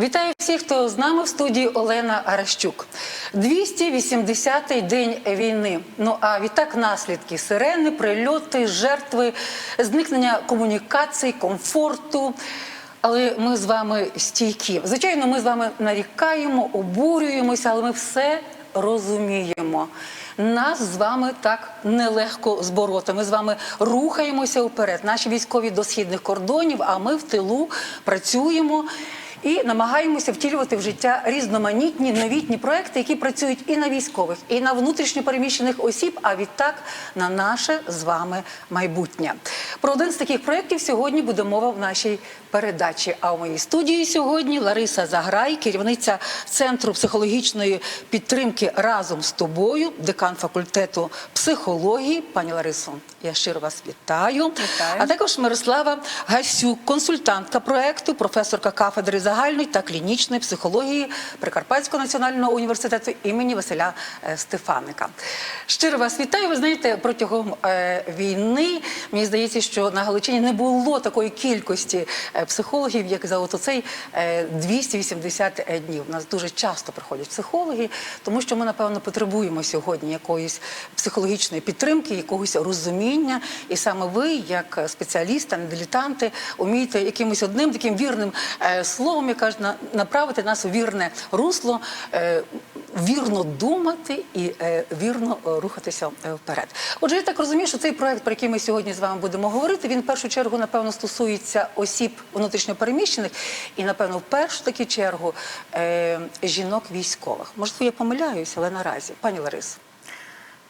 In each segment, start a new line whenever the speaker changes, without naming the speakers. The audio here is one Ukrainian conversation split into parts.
Вітаю всіх, хто з нами в студії Олена Аращук. 280-й день війни. Ну а відтак наслідки сирени, прильоти, жертви, зникнення комунікацій, комфорту. Але ми з вами стійкі. Звичайно, ми з вами нарікаємо, обурюємося, але ми все розуміємо. Нас з вами так нелегко збороти. Ми з вами рухаємося вперед. Наші військові до східних кордонів, а ми в тилу працюємо. І намагаємося втілювати в життя різноманітні новітні проекти, які працюють і на військових, і на внутрішньопереміщених осіб, а відтак на наше з вами майбутнє. Про один з таких проєктів сьогодні буде мова в нашій передачі. А у моїй студії сьогодні Лариса Заграй, керівниця центру психологічної підтримки разом з тобою, декан факультету психології. Пані Ларисо, я щиро вас вітаю.
Вітаю.
А також Мирослава Гасюк, консультантка проекту, професорка кафедри загальної та клінічної психології Прикарпатського національного університету імені Василя е, Стефаника. Щиро вас вітаю. Ви знаєте, протягом е, війни мені здається, що на Галичині не було такої кількості е, психологів, як за от оцей е, 280 днів. У нас дуже часто приходять психологи, тому що ми напевно потребуємо сьогодні якоїсь психологічної підтримки, якогось розуміння. І саме ви, як спеціалісти, не дилетанти, умієте якимось одним таким вірним е, словом, як кажуть, на- направити нас у вірне русло, е, вірно думати і е, вірно е, рухатися е, вперед. Отже, я так розумію, що цей проект, про який ми сьогодні з вами будемо говорити, він в першу чергу, напевно, стосується осіб внутрішньопереміщених і, напевно, в першу таки чергу жінок військових. Можливо, я помиляюся, але наразі, пані Ларисо.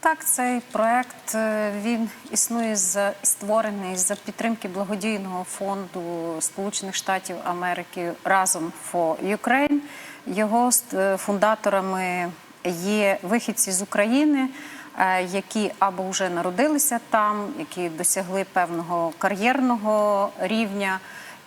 Так, цей проект він існує за створений за підтримки благодійного фонду Сполучених Штатів Америки разом for Ukraine. Його е, фундаторами є вихідці з України, е, які або вже народилися там, які досягли певного кар'єрного рівня.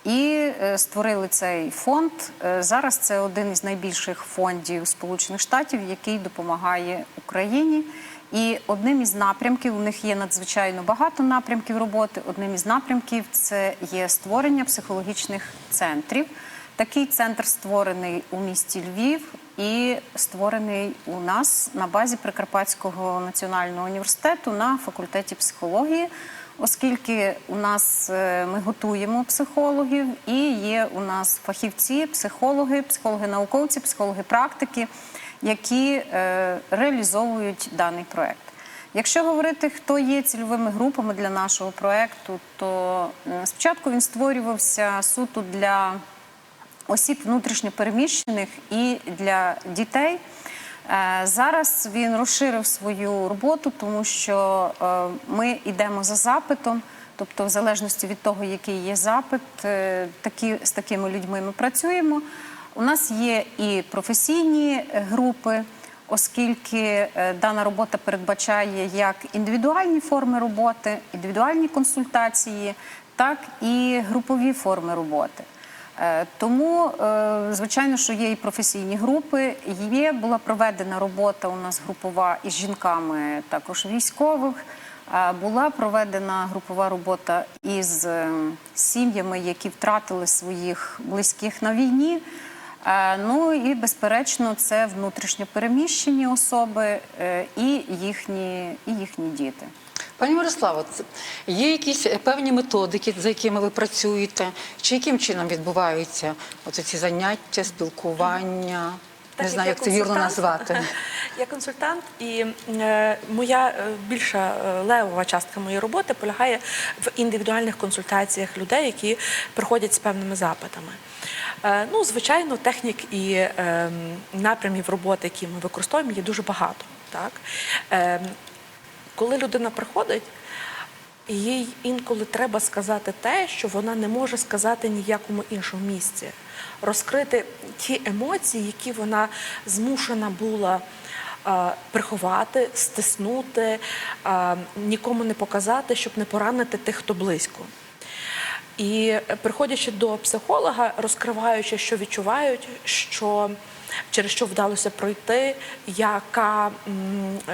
І е, створили цей фонд. Зараз це один із найбільших фондів Сполучених Штатів, який допомагає Україні. І одним із напрямків у них є надзвичайно багато напрямків роботи. Одним із напрямків це є створення психологічних центрів. Такий центр створений у місті Львів і створений у нас на базі Прикарпатського національного університету на факультеті психології оскільки у нас е, ми готуємо психологів і є у нас фахівці, психологи, психологи-науковці, психологи-практики, які е, реалізовують даний проект. Якщо говорити, хто є цільовими групами для нашого проекту, то спочатку він створювався суто для осіб внутрішньопереміщених і для дітей. Е, Зараз він розширив свою роботу, тому що е, ми йдемо за запитом. Тобто, в залежності від того, який є запит, е, такі, з такими людьми ми працюємо. У нас є і професійні групи, оскільки дана робота передбачає як індивідуальні форми роботи, індивідуальні консультації, так і групові форми роботи. Е, Тому, е, звичайно, що є і професійні групи. Є була проведена робота у нас групова із жінками, також військових. Е, Була проведена групова робота із е, сім'ями, які втратили своїх близьких на війні. Ну і безперечно, це внутрішньо переміщені особи і їхні, і їхні діти.
Пані Мирославо, є якісь е, певні методики, за якими ви працюєте? Чи яким чином відбуваються ці заняття, спілкування? Не знаю, як це вірно назвати.
Я консультант, і е, моя е, більша левова частка моєї роботи полягає в індивідуальних консультаціях людей, які приходять з певними запитами. Е, ну, звичайно, технік і е, напрямів роботи, які ми використовуємо, є дуже багато. Так? Е, коли людина приходить, їй інколи треба сказати те, що вона не може сказати ні в якому іншому місці. Розкрити ті емоції, які вона змушена була приховати, стиснути, нікому не показати, щоб не поранити тих, хто близько. І е, приходячи до психолога, розкриваючи, що відчувають, що через що вдалося пройти, яка,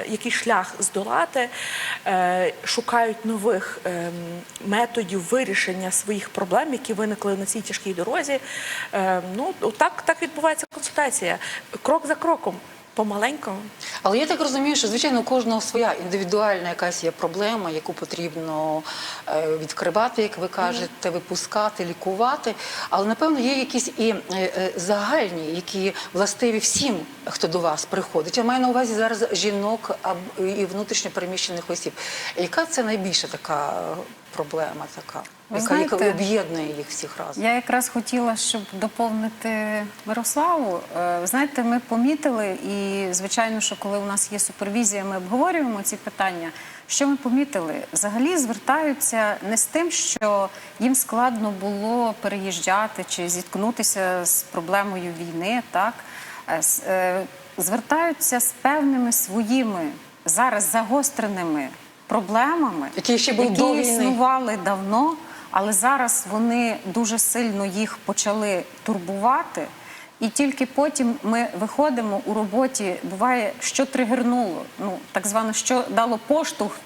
який шлях здолати, е, шукають нових ем, методів вирішення своїх проблем, які виникли на цій тяжкій дорозі. Е, Ну, так, так відбувається консультація. Крок за кроком, помаленьку.
Але я так розумію, що звичайно у кожного своя індивідуальна якась є проблема, яку потрібно е, відкривати, як ви кажете, випускати, лікувати. Але напевно є якісь і е, е, загальні, які властиві всім, хто до вас приходить. Я маю на увазі зараз жінок і внутрішньо переміщених осіб. Яка це найбільша така проблема, така,
Ви
яка, яка об'єднує їх всіх разом?
Я якраз хотіла, щоб доповнити Мирославу. Е, ви Знаєте, ми помітили, і звичайно, що коли у нас є супервізія, ми обговорюємо ці питання. Що ми помітили? Взагалі звертаються не з тим, що їм складно було переїжджати чи зіткнутися з проблемою війни, так Е, е, звертаються з певними своїми зараз загостреними проблемами,
Які ще були
які існували давно, але зараз вони дуже сильно їх почали турбувати. І тільки потім ми виходимо у роботі. Буває, що тригернуло, ну так звано, що дало поштовх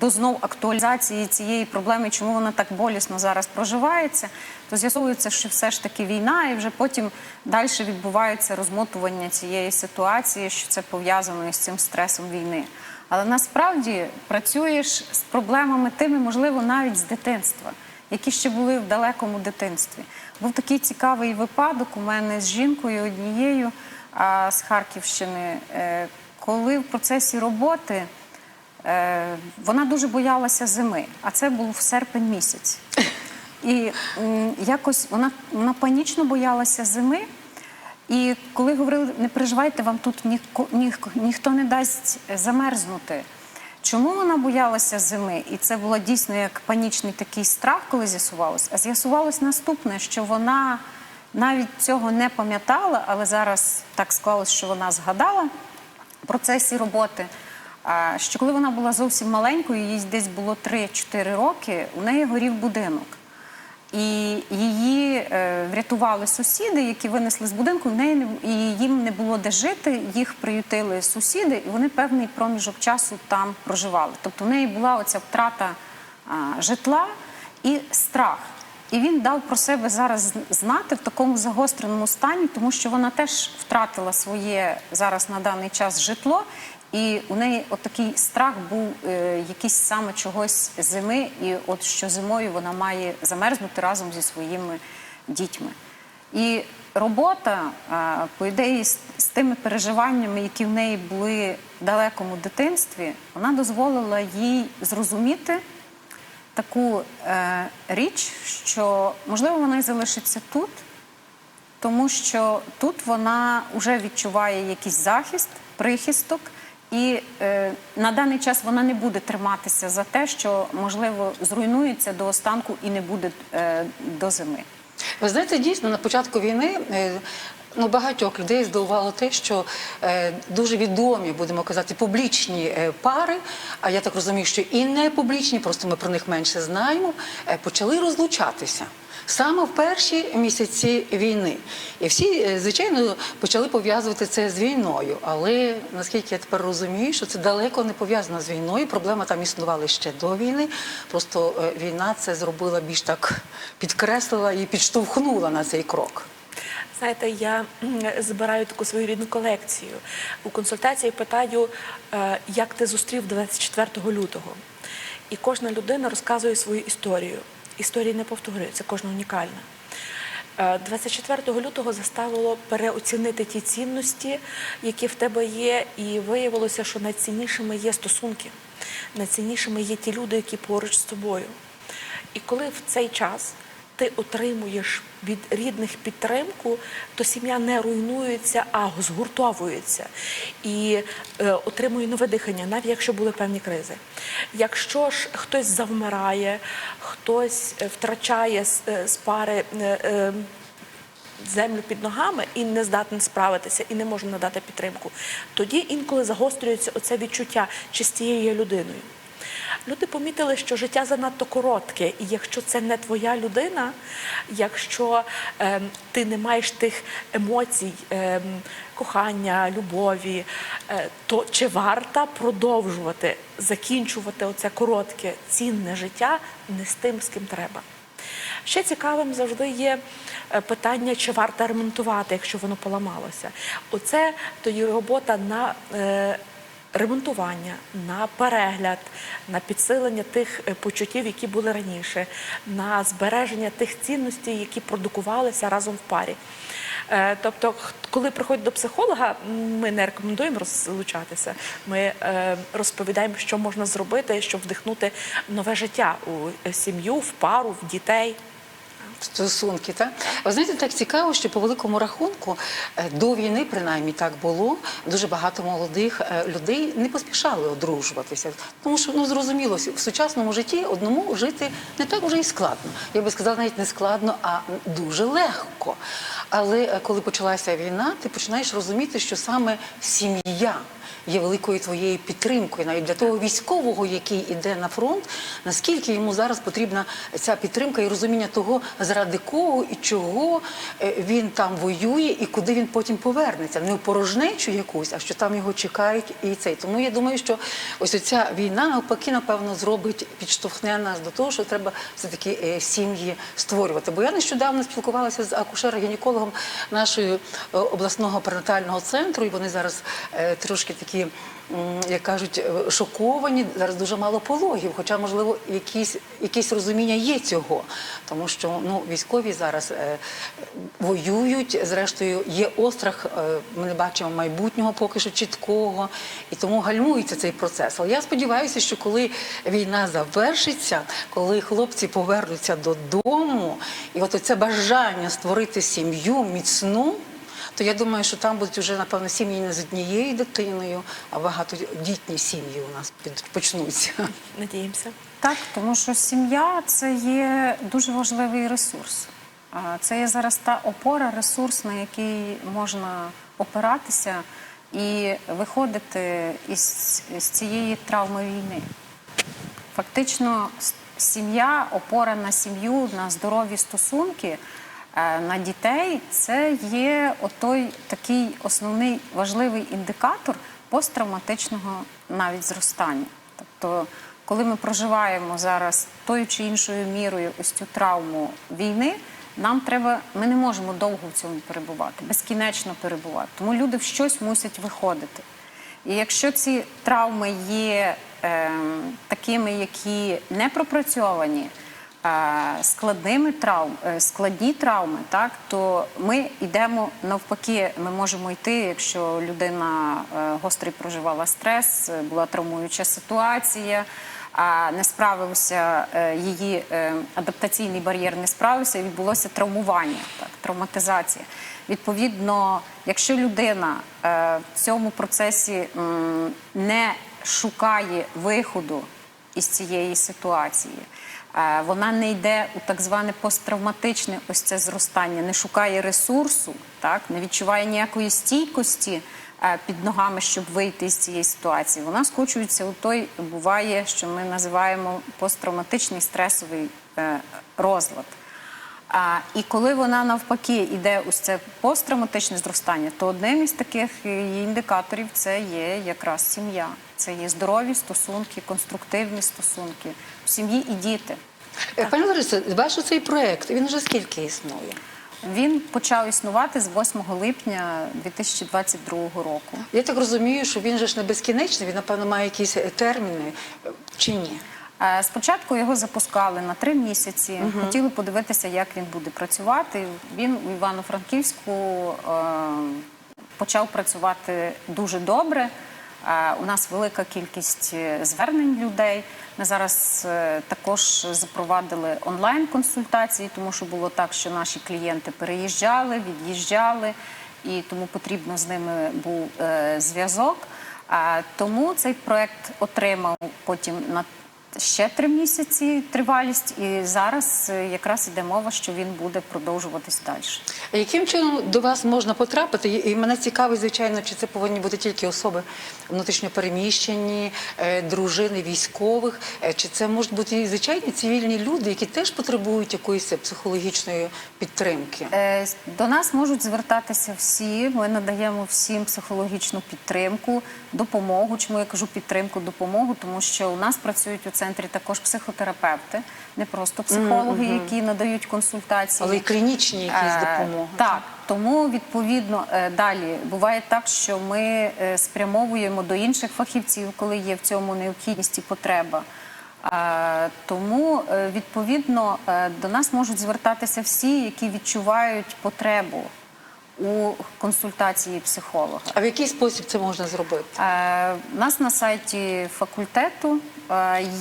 до знов актуалізації цієї проблеми, чому вона так болісно зараз проживається. То з'ясовується, що все ж таки війна, і вже потім далі відбувається розмотування цієї ситуації, що це пов'язано із цим стресом війни. Але насправді працюєш з проблемами тими, можливо, навіть з дитинства, які ще були в далекому дитинстві. Був такий цікавий випадок у мене з жінкою однією а, з Харківщини, е, коли в процесі роботи е, вона дуже боялася зими, а це був серпень місяць. І якось вона, вона панічно боялася зими. І коли говорили, не переживайте, вам тут ніко, ні- ніхто не дасть замерзнути. Чому вона боялася зими? І це було дійсно як панічний такий страх, коли з'ясувалось. А з'ясувалось наступне, що вона навіть цього не пам'ятала, але зараз так склалось, що вона згадала в процесі роботи. Що коли вона була зовсім маленькою, їй десь було 3-4 роки, у неї горів будинок. І її е, врятували сусіди, які винесли з будинку. В неї і їм не було де жити. Їх приютили сусіди, і вони певний проміжок часу там проживали. Тобто в неї була оця втрата житла і страх. І він дав про себе зараз знати в такому загостреному стані, тому що вона теж втратила своє зараз на даний час житло. І у неї отакий страх був е, якийсь саме чогось зими, і от що зимою вона має замерзнути разом зі своїми дітьми. І робота, а, по ідеї, з, з тими переживаннями, які в неї були в далекому дитинстві, вона дозволила їй зрозуміти таку е, річ, що можливо вона і залишиться тут, тому що тут вона вже відчуває якийсь захист, прихисток, і е, на даний час вона не буде триматися за те, що можливо зруйнується до останку і не буде е, до зими.
Ви знаєте, дійсно на початку війни е, ну, багатьох людей здивувало те, що е, дуже відомі, будемо казати, публічні е, пари, а я так розумію, що і не публічні, просто ми про них менше знаємо, е, почали розлучатися. Саме в перші місяці війни. І всі, е, звичайно, почали пов'язувати це з війною. Але наскільки я тепер розумію, що це далеко не пов'язано з війною. Проблема там існувала ще до війни. Просто е, війна це зробила більш так підкреслила і підштовхнула на цей крок.
Знаєте, я збираю таку свою рідну колекцію. У консультації питаю, е, як ти зустрів 24 лютого. І кожна людина розказує свою історію. Історії не повторюються, кожна унікальна. Е, 24 лютого заставило переоцінити ті цінності, які в тебе є, і виявилося, що найціннішими є стосунки, найціннішими є ті люди, які поруч з тобою. І коли в цей час ти отримуєш від рідних підтримку, то сім'я не руйнується, а згуртовується і е, отримує нове дихання, навіть якщо були певні кризи. Якщо ж хтось завмирає, хтось е, втрачає з, е, з пари. е, е, землю під ногами і не здатен справитися, і не може надати підтримку, тоді інколи загострюється оце відчуття, чи з тією людиною. Люди помітили, що життя занадто коротке, і якщо це не твоя людина, якщо ем, ти не маєш тих емоцій, ем, кохання, любові, е, то чи варто продовжувати закінчувати оце коротке, цінне життя не з тим, з ким треба? Ще цікавим завжди є е, питання, чи варто ремонтувати, якщо воно поламалося. Оце тоді робота на е, ремонтування, на перегляд, на підсилення тих е, почуттів, які були раніше, на збереження тих цінностей, які продукувалися разом в парі. Е, Тобто, коли приходять до психолога, ми не рекомендуємо розлучатися. Ми е, розповідаємо, що можна зробити, щоб вдихнути нове життя у сім'ю, в пару, в дітей.
Стосунки, так? Ви знаєте, так цікаво, що по великому рахунку е, до війни, принаймні так було, дуже багато молодих е, людей не поспішали одружуватися. Тому що, ну зрозуміло, в сучасному житті одному жити не так вже і складно. Я би сказала, навіть не складно, а дуже легко. Але е, коли почалася війна, ти починаєш розуміти, що саме сім'я є великою твоєю підтримкою, навіть для того військового, який іде на фронт, наскільки йому зараз потрібна ця підтримка і розуміння того, заради кого і чого е, він там воює, і куди він потім повернеться. Не в порожнечу якусь, а що там його чекають, і цей. Тому я думаю, що ось ця війна навпаки, напевно, зробить, підштовхне нас до того, що треба все-таки е, сім'ї створювати. Бо я нещодавно спілкувалася з акушером-гінекологом нашої е, обласного перинатального центру, і вони зараз е, трошки такі, як кажуть, е, шоковані. Зараз дуже мало пологів, хоча, можливо, якісь, якесь розуміння є цього. Тому що ну, військові зараз е, воюють, зрештою, є острах, е, ми не бачимо майбутнього поки що чіткого, і тому гальмується цей процес. Але я сподіваюся, що коли війна завершиться, коли хлопці повернуться додому, і от це бажання створити сім'ю міцну. То я думаю, що там будуть вже напевно сім'ї не з однією дитиною, а багатодітні сім'ї у нас під- почнуться.
Надіємося.
Так, тому що сім'я це є дуже важливий ресурс. Це є зараз та опора, ресурс, на який можна опиратися і виходити із, з цієї травми війни. Фактично, сім'я, опора на сім'ю, на здорові стосунки, на дітей це є отой такий основний важливий індикатор посттравматичного навіть зростання. Тобто, коли ми проживаємо зараз тою чи іншою мірою ось цю травму війни, нам треба, ми не можемо довго в цьому перебувати, безкінечно перебувати. Тому люди в щось мусять виходити. І якщо ці травми є ем, такими, які не пропрацьовані, е, складними травм, е, складні травми, так то ми йдемо навпаки. Ми можемо йти, якщо людина е, гострий проживала стрес, е, була травмуюча ситуація. А не справився е, її е, адаптаційний бар'єр, не справився, і відбулося травмування, так, травматизація. Відповідно, якщо людина е, в цьому процесі не шукає виходу із цієї ситуації, е, вона не йде у так зване посттравматичне ось це зростання, не шукає ресурсу, так, не відчуває ніякої стійкості е, під ногами, щоб вийти з цієї ситуації. Вона скочується у той, буває, що ми називаємо посттравматичний стресовий е, розлад. А, і коли вона навпаки йде ось це посттравматичне зростання, то одним із таких її індикаторів це є якраз сім'я. Це є здорові стосунки, конструктивні стосунки в сім'ї і діти.
Е, Пані Ларисо, ваш цей проект він вже скільки існує?
Він почав існувати з 8 липня 2022 року.
Я так розумію, що він же ж не безкінечний, він, напевно, має якісь е, терміни е, чи ні?
Е, Спочатку його запускали на три місяці. Хотіли подивитися, як він буде працювати. Він у Івано-Франківську е, почав працювати дуже добре. Е, У нас велика кількість е, звернень людей. Ми зараз е, також запровадили онлайн-консультації, тому що було так, що наші клієнти переїжджали, від'їжджали, і тому потрібно з ними був е, зв'язок. А, Тому цей проект отримав потім на ще три місяці тривалість, і зараз е, якраз іде мова, що він буде продовжуватись далі.
А яким чином до вас можна потрапити? І мене цікавить, звичайно, чи це повинні бути тільки особи внутрішньопереміщені, е, дружини військових, е, чи це можуть бути і звичайні цивільні люди, які теж потребують якоїсь психологічної підтримки?
До нас можуть звертатися всі. Ми надаємо всім психологічну підтримку, допомогу. Чому я кажу підтримку, допомогу? Тому що у нас працюють у центрі також психотерапевти, не просто психологи, які надають консультації.
Але й клінічні якісь
Е,
допомоги.
Так, тому відповідно е, далі буває так, що ми е, спрямовуємо до інших фахівців, коли є в цьому необхідність і потреба. Тому відповідно до нас можуть звертатися всі, які відчувають потребу у консультації психолога.
А в який спосіб це можна зробити?
У нас на сайті факультету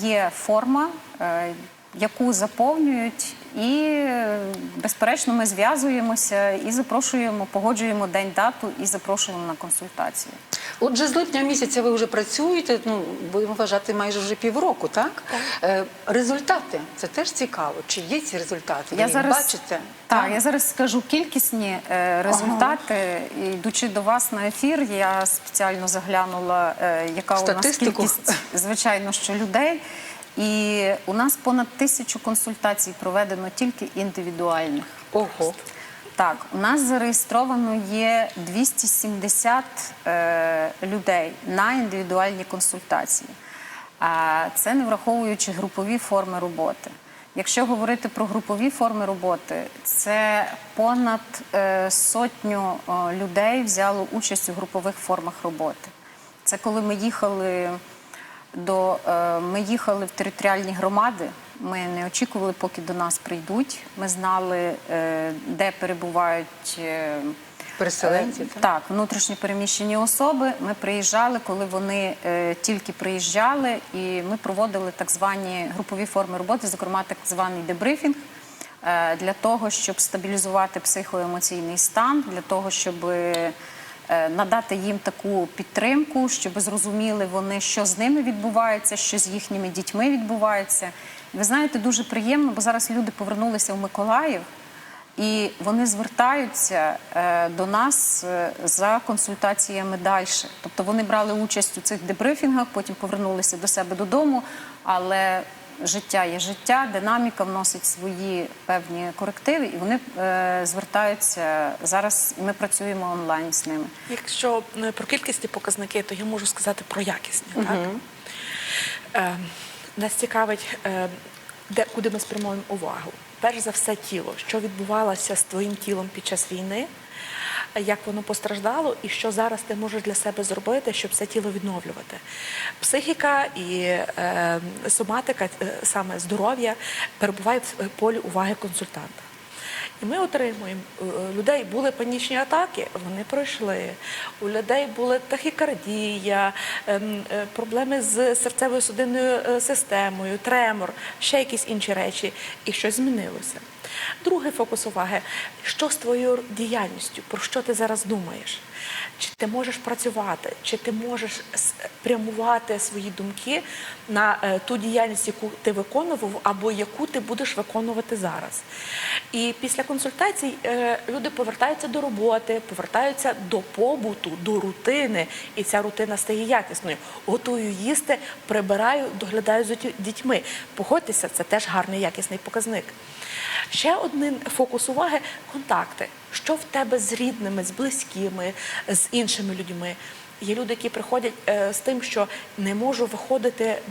є форма, е, яку заповнюють, і безперечно ми зв'язуємося і запрошуємо, погоджуємо день дату і запрошуємо на консультацію.
Отже, з липня місяця ви вже працюєте. Ну будемо вважати майже вже півроку, так? Е, результати це теж цікаво. Чи є ці результати? Ви їх бачите?
Так, я зараз скажу кількісні е, результати. І, Йдучи до вас на ефір, я спеціально заглянула, е, яка у нас кількість, звичайно, що людей. І у нас понад тисячу консультацій проведено тільки індивідуальних.
Ого.
Так, у нас зареєстровано є 270 е, людей на індивідуальні консультації. А це не враховуючи групові форми роботи. Якщо говорити про групові форми роботи, це понад е, сотню е, людей взяло участь у групових формах роботи. Це коли ми їхали до е, ми їхали в територіальні громади. Ми не очікували, поки до нас прийдуть. Ми знали, е, де перебувають е,
Переселенці, так?
так, внутрішньо переміщені особи. Ми приїжджали, коли вони тільки приїжджали, і ми проводили так звані групові форми роботи, зокрема так званий дебрифінг. Для того щоб стабілізувати психоемоційний стан, для того, щоб надати їм таку підтримку, щоб зрозуміли вони, що з ними відбувається, що з їхніми дітьми відбувається. Ви знаєте, дуже приємно, бо зараз люди повернулися в Миколаїв. І вони звертаються е, до нас е, за консультаціями далі. Тобто вони брали участь у цих дебрифінгах, потім повернулися до себе додому. Але життя є життя, динаміка вносить свої певні корективи, і вони е, звертаються зараз. І ми працюємо онлайн з ними.
Якщо про кількісні показники, то я можу сказати про якісні. Так? Е, нас цікавить, е, де, куди ми спрямуємо увагу. Перш за все, тіло, що відбувалося з твоїм тілом під час війни, як воно постраждало, і що зараз ти можеш для себе зробити, щоб це тіло відновлювати. Психіка і е, соматика, е, саме здоров'я, перебуває в е, полі уваги консультанта. І ми отримуємо е, людей були панічні атаки, вони пройшли. У людей була тахікардія, ем, проблеми з серцевою судинною е, системою, тремор, ще якісь інші речі, і щось змінилося. Другий фокус уваги: що з твоєю діяльністю, про що ти зараз думаєш? Чи ти можеш працювати, чи ти можеш спрямувати свої думки на е, ту діяльність, яку ти виконував, або яку ти будеш виконувати зараз? І після консультацій е, люди повертаються до роботи, повертаються до побуту, до рутини, і ця рутина стає якісною. Готую їсти, прибираю, доглядаю ті- дітьми. Погодьтеся, це теж гарний якісний показник. Ще один фокус уваги контакти. Що в тебе з рідними, з близькими, з іншими людьми? Є люди, які приходять е, з тим, що не можу виходити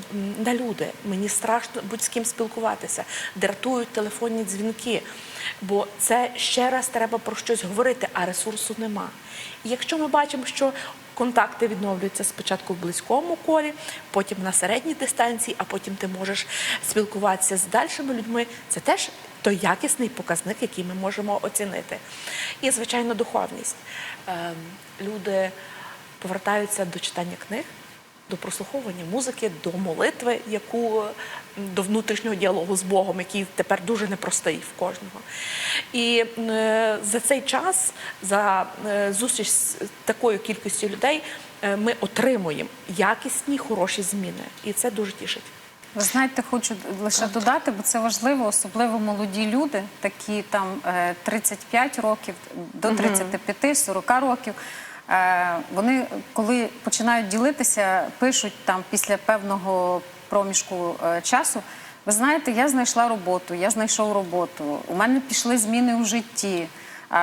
на люди. Мені страшно будь з ким спілкуватися, дратують телефонні дзвінки. Бо це ще раз треба про щось говорити, а ресурсу нема. І якщо ми бачимо, що контакти відновлюються спочатку в близькому колі, потім на середній дистанції, а потім ти можеш спілкуватися з дальшими людьми, це теж той якісний показник, який ми можемо оцінити. І, звичайно, духовність. Ем, Люди повертаються до читання книг, до прослуховування музики, до молитви, яку до внутрішнього діалогу з Богом, який тепер дуже непростий в кожного. І е, за цей час, за е, зустріч з такою кількістю людей, е, ми отримуємо якісні, хороші зміни. І це дуже тішить.
Ви знаєте, хочу лише додати, бо це важливо, особливо молоді люди, такі там е, 35 років до 35-40 років. Е, Вони, коли починають ділитися, пишуть там після певного проміжку е, часу. Ви знаєте, я знайшла роботу, я знайшов роботу. У мене пішли зміни у житті.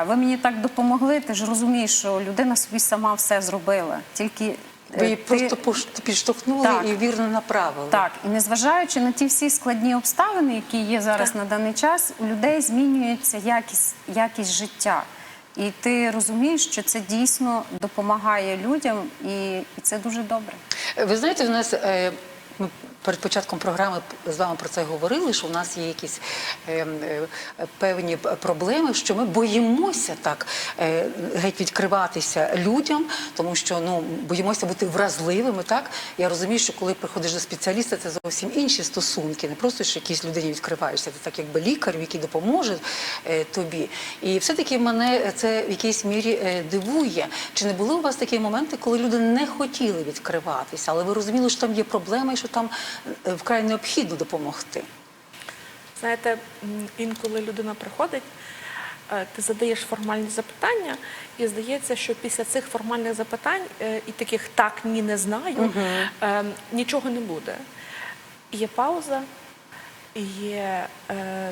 Ви мені так допомогли. Ти ж розумієш, що людина собі сама все зробила. Тільки е,
Ви її
ти-
просто підштовхнули
Так.
і вірно направили.
так, і незважаючи на ті всі складні обставини, які є зараз на даний час, у людей змінюється якість, якість життя. І ти розумієш, що це дійсно допомагає людям, і, і це дуже добре.
Ви знаєте, в нас е, ми перед початком програми з вами про це говорили, що у нас є якісь е, е, певні проблеми, що ми боїмося так е, геть відкриватися людям, тому що ну боїмося бути вразливими. Так я розумію, що коли приходиш до спеціаліста, це зовсім інші стосунки, не просто що якійсь людині відкриваєшся, ти так якби лікар, який допоможе е, тобі. І все-таки мене це в якійсь мірі е, дивує. Чи не були у вас такі моменти, коли люди не хотіли відкриватися, але ви розуміли, що там є проблема і що там вкрай необхідно допомогти?
Знаєте, інколи людина приходить, е, ти задаєш формальні запитання, і здається, що після цих формальних запитань е, і таких так, ні, не знаю, угу. нічого не буде. Є пауза, є е,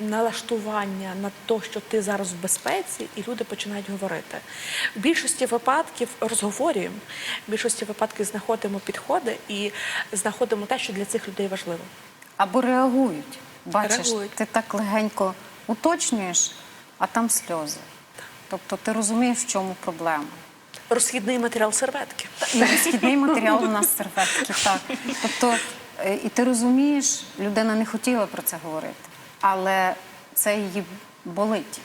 налаштування на те, що ти зараз в безпеці, і люди починають говорити. В більшості випадків розговорюємо, в більшості випадків знаходимо підходи і знаходимо те, що для цих людей важливо.
Або реагують. Бачиш,
Реагують.
ти так легенько уточнюєш, а там сльози. Тобто ти розумієш, в чому проблема.
Розхідний матеріал серветки.
Розхідний матеріал у нас серветки, так. Тобто, е, і ти розумієш, людина не хотіла про це говорити, але це її болить.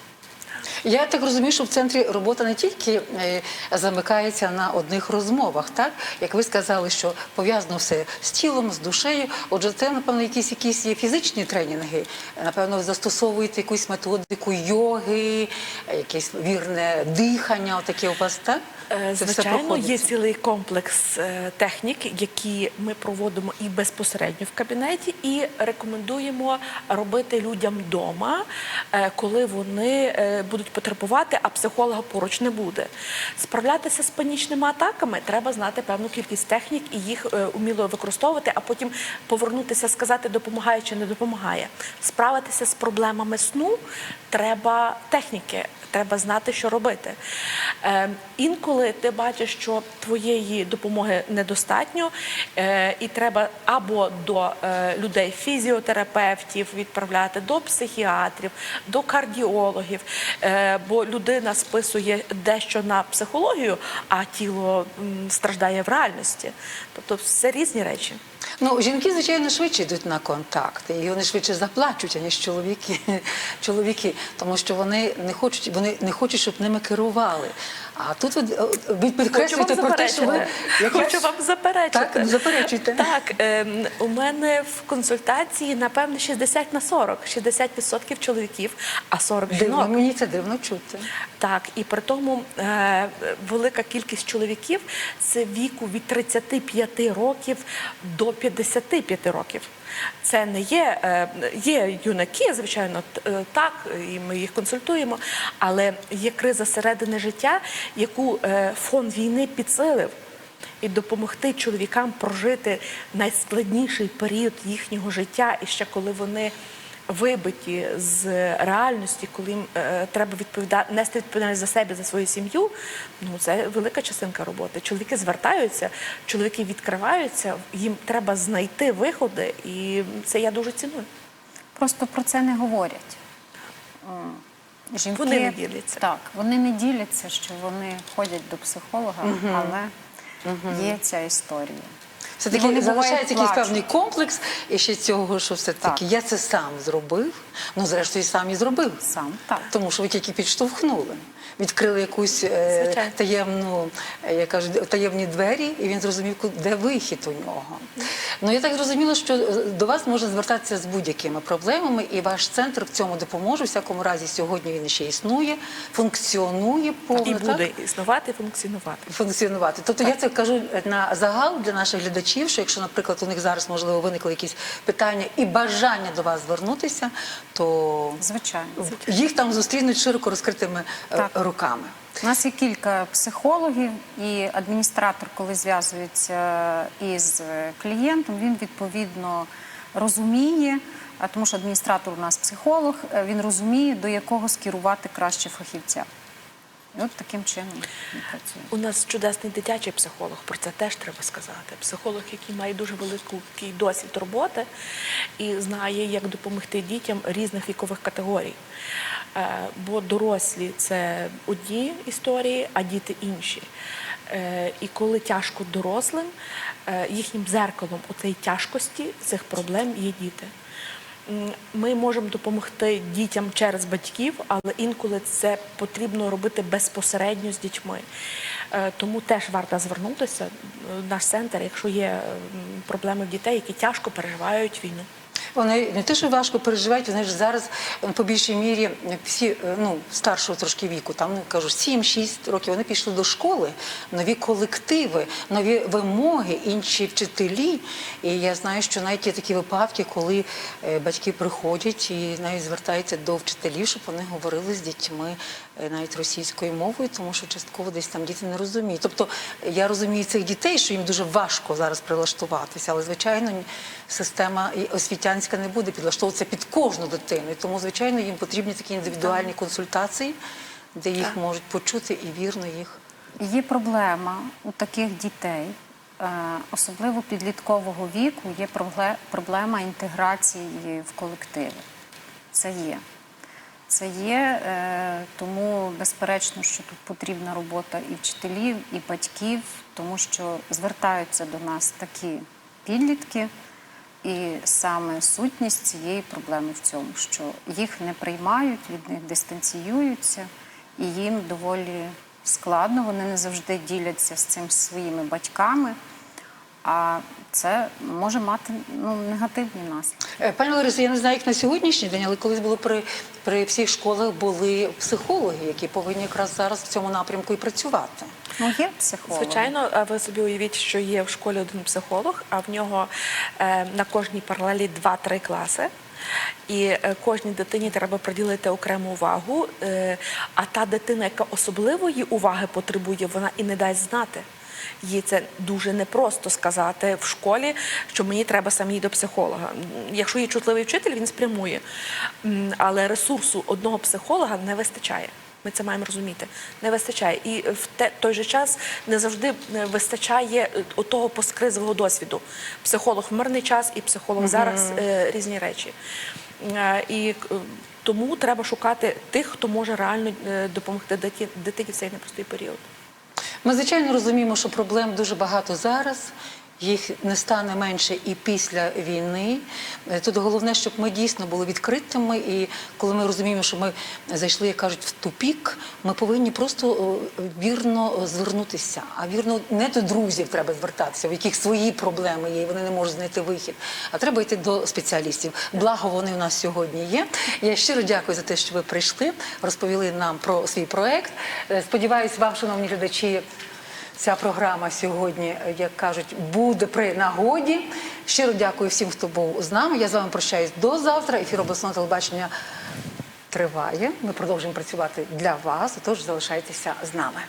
Я так розумію, що в центрі робота не тільки е, замикається на одних розмовах, так як ви сказали, що пов'язано все з тілом, з душею. Отже, це напевно якісь якісь є фізичні тренінги. Напевно, ви застосовуєте якусь методику йоги, якесь вірне дихання. Отаке у вас так?
Е,
Це
Звичайно, є цілий комплекс е, технік, які ми проводимо і безпосередньо в кабінеті, і рекомендуємо робити людям вдома, е, коли вони будуть потребувати, а психолога поруч не буде. Справлятися з панічними атаками треба знати певну кількість технік і їх уміло використовувати, а потім повернутися, сказати, допомагає чи не допомагає. Справитися з проблемами сну треба техніки. Треба знати, що робити. Е, інколи ти бачиш, що твоєї допомоги недостатньо, е, і треба або до е, людей фізіотерапевтів відправляти, до психіатрів, до кардіологів. Е, бо людина списує дещо на психологію, а тіло м, страждає в реальності. Тобто, все різні речі.
Ну, жінки, звичайно, швидше йдуть на контакти, і вони швидше заплачуть, аніж чоловіки. чоловіки, тому що вони не хочуть, вони не хочуть, щоб ними керували. А тут ви, ви підкреслюєте про те, що ви якраз-
Хочу вам заперечити.
Так, заперечуйте.
Так, ем, у мене в консультації, напевно, 60 на 40. 60% чоловіків, а 40
Дивно,
жінок.
мені це дивно чути.
Так, і при тому е, велика кількість чоловіків це віку від 35 років до 55 років. Це не є, е, є юнаки, звичайно, е, так, і ми їх консультуємо, але є криза середини життя, яку е, фон війни підсилив. І допомогти чоловікам прожити найскладніший період їхнього життя, і ще коли вони вибиті з реальності, коли їм е, треба відповідати, нести відповідальність за себе, за свою сім'ю. Ну це велика частинка роботи. Чоловіки звертаються, чоловіки відкриваються, їм треба знайти виходи, і це я дуже ціную.
Просто про це не говорять. Жінки,
Вони не діляться.
Так, вони не діляться, що вони ходять до психолога, але є ця історія.
Все таки
вони
залишається якийсь певний комплекс і ще цього, що все таки
Так.
я це сам зробив. Ну, зрештою, сам і зробив.
Сам, так.
Тому що ви тільки підштовхнули. Відкрили якусь е, таємну, е, я кажу, таємні двері, і він зрозумів, де вихід у нього. Ну я так зрозуміла, що е, до вас можна звертатися з будь-якими проблемами, і ваш центр в цьому допоможе. У всякому разі, сьогодні він ще існує, функціонує повно.
І
так?
буде існувати, функціонувати.
функціонувати. Тобто я це кажу на загал для наших глядачів. що якщо, наприклад, у них зараз можливо виникли якісь питання і бажання до вас звернутися, то
Звичайно.
їх там зустрінуть широко розкритими е,
Так.
руками.
У нас є кілька психологів, і адміністратор, коли зв'язується із клієнтом, він відповідно розуміє, тому що адміністратор у нас психолог, е, він розуміє, до якого скерувати краще фахівця. От таким чином ми працюємо.
У нас чудесний дитячий психолог, про це теж треба сказати. Психолог, який має дуже великий досвід роботи і знає, як допомогти дітям різних вікових категорій. Е, Бо дорослі це одні історії, а діти інші. Е, І коли тяжко дорослим, е, їхнім зеркалом у цій тяжкості цих проблем є діти. Ми можемо допомогти дітям через батьків, але інколи це потрібно робити безпосередньо з дітьми. Е, Тому теж варто звернутися в наш центр, якщо є проблеми в дітей, які тяжко переживають війну.
Вони не те, що важко переживають, вони ж зараз по більшій мірі всі е, ну, старшого трошки віку, там ну, кажу, 7-6 років, вони пішли до школи, нові колективи, нові вимоги, інші вчителі. І я знаю, що навіть є такі випадки, коли е, батьки приходять і навіть звертаються до вчителів, щоб вони говорили з дітьми навіть російською мовою, тому що частково десь там діти не розуміють. Тобто я розумію цих дітей, що їм дуже важко зараз прилаштуватися, але звичайно система освітянська не буде підлаштовуватися під кожну дитину. І тому, звичайно, їм потрібні такі індивідуальні консультації, де їх можуть почути і вірно їх.
Є проблема у таких дітей, е, особливо підліткового віку, є проблема інтеграції в колективи. Це є. Це є, е, тому безперечно, що тут потрібна робота і вчителів, і батьків, тому що звертаються до нас такі підлітки, і саме сутність цієї проблеми в цьому, що їх не приймають, від них дистанціюються, і їм доволі складно. Вони не завжди діляться з цим своїми батьками, а це може мати ну, негативні наслідки.
Е, Пані Ларисо, я не знаю, як на сьогоднішній день, але колись було при, при всіх школах були психологи, які повинні якраз зараз в цьому напрямку і працювати.
Ну, є психологи.
Звичайно, а ви собі уявіть, що є в школі один психолог, а в нього е, на кожній паралелі 2-3 класи. І е, кожній дитині треба приділити окрему увагу. Е, а та дитина, яка особливої уваги потребує, вона і не дасть знати. Їй це дуже непросто сказати в школі, що мені треба самі до психолога. Якщо є чутливий вчитель, він спрямує. Але ресурсу одного психолога не вистачає. Ми це маємо розуміти. Не вистачає. І в те, той же час не завжди е, вистачає е, отого посткризового досвіду. Психолог в мирний час і психолог зараз е, різні речі. І тому треба шукати тих, хто може реально допомогти дитині в цей непростий період.
Ми, звичайно, розуміємо, що проблем дуже багато зараз. Їх не стане менше і після війни. Е, Тут головне, щоб ми дійсно були відкритими, і коли ми розуміємо, що ми зайшли, як кажуть, в тупік, ми повинні просто вірно звернутися. А вірно не до друзів треба звертатися, в яких свої проблеми є, і вони не можуть знайти вихід. А треба йти до спеціалістів. Благо вони у нас сьогодні є. Я щиро дякую за те, що ви прийшли, розповіли нам про свій проект. Е, Сподіваюсь, вам, шановні глядачі. Ця програма сьогодні, як кажуть, буде при нагоді. Щиро дякую всім, хто був з нами. Я з вами прощаюсь до завтра. Ефір обласного телебачення триває. Ми продовжуємо працювати для вас. Тож залишайтеся з нами.